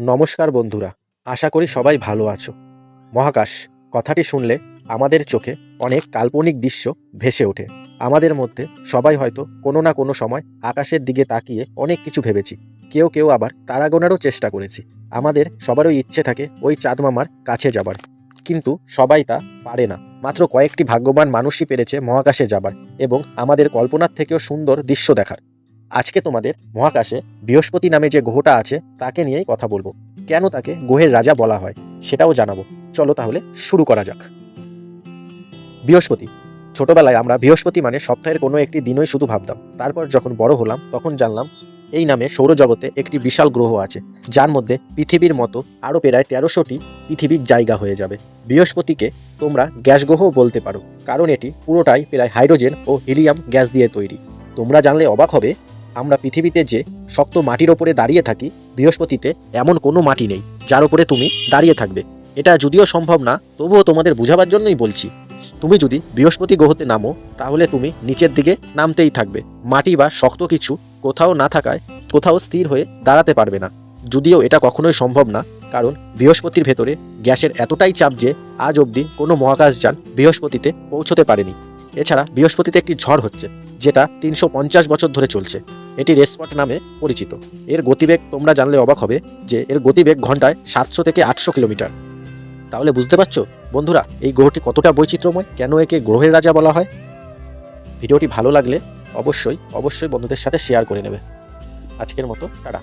নমস্কার বন্ধুরা, আশা করি সবাই ভালো আছো। মহাকাশ, কথাটি শুনলে আমাদের চোখে অনেক কাল্পনিক দৃশ্য ভেসে ওঠে। আমাদের মধ্যে সবাই হয়তো কোনো না কোনো সময় আকাশের দিকে তাকিয়ে অনেক কিছু ভেবেছি। কেউ কেউ আবার তারা গোনারও চেষ্টা করেছি। আমাদের সবারই ইচ্ছে থাকে ওই চাঁদ মামার কাছে যাবার। কিন্তু সবাই তা পারে না। মাত্র কয়েকটি ভাগ্যবান মানুষই পেরেছে মহাকাশে যাবার এবং আমাদের কল্পনার থেকেও সুন্দর দৃশ্য দেখার। আজকে তোমাদের মহাকাশে বৃহস্পতি নামে যে গ্রহটা আছে, তাকে নিয়েই কথা বলব। কেন তাকে গ্রহের রাজা বলা হয়, সেটাও জানাব। চলো তাহলে শুরু করা যাক। বৃহস্পতি। ছোটবেলায় আমরা বৃহস্পতি মানে সপ্তাহের কোনো একটি দিনই শুধু ভাবতাম। তারপর যখন বড় হলাম, তখন জানলাম এই নামে সৌরজগতে একটি বিশাল গ্রহ আছে, যার মধ্যে পৃথিবীর মতো আরও প্রায় তেরোশোটি পৃথিবীর জায়গা হয়ে যাবে। বৃহস্পতিকে তোমরা গ্যাস গ্রহও বলতে পারো, কারণ এটি পুরোটাই প্রায় হাইড্রোজেন ও হিলিয়াম গ্যাস দিয়ে তৈরি। তোমরা জানলে অবাক হবে আমরা পৃথিবীতে যে শক্ত মাটির ওপরে দাঁড়িয়ে থাকি, বৃহস্পতিতে এমন কোনো মাটি নেই, যার উপরে তুমি দাঁড়িয়ে থাকবে। এটা যদিও সম্ভব না, তবুও তোমাদের বোঝাবার জন্যই বলছি। তুমি যদি বৃহস্পতি গ্রহতে নামো, তাহলে তুমি নিচের দিকে নামতেই থাকবে। মাটি বা শক্ত কিছু কোথাও না থাকায় কোথাও স্থির হয়ে দাঁড়াতে পারবে না। যদিও এটা কখনোই সম্ভব না, কারণ বৃহস্পতির ভেতরে গ্যাসের এতটাই চাপ যে আজ অবধি কোনো মহাকাশযান বৃহস্পতিতে পৌঁছতে পারেনি। এছাড়া বৃহস্পতিতে একটি ঝড় হচ্ছে, যেটা তিনশো পঞ্চাশ বছর ধরে চলছে। এটি রেসপট নামে পরিচিত। এর গতিবেগ তোমরা জানলে অবাক হবে যে এর গতিবেগ ঘন্টায় সাতশো থেকে আটশো কিলোমিটার। তাহলে বুঝতে পারছ? বন্ধুরা, এই গ্রহটি কতটা বৈচিত্র্যময়? কেন একে গ্রহের রাজা বলা হয়? ভিডিওটি ভালো লাগলে অবশ্যই অবশ্যই বন্ধুদের সাথে শেয়ার করে নেবে। আজকের মতো, টাটা।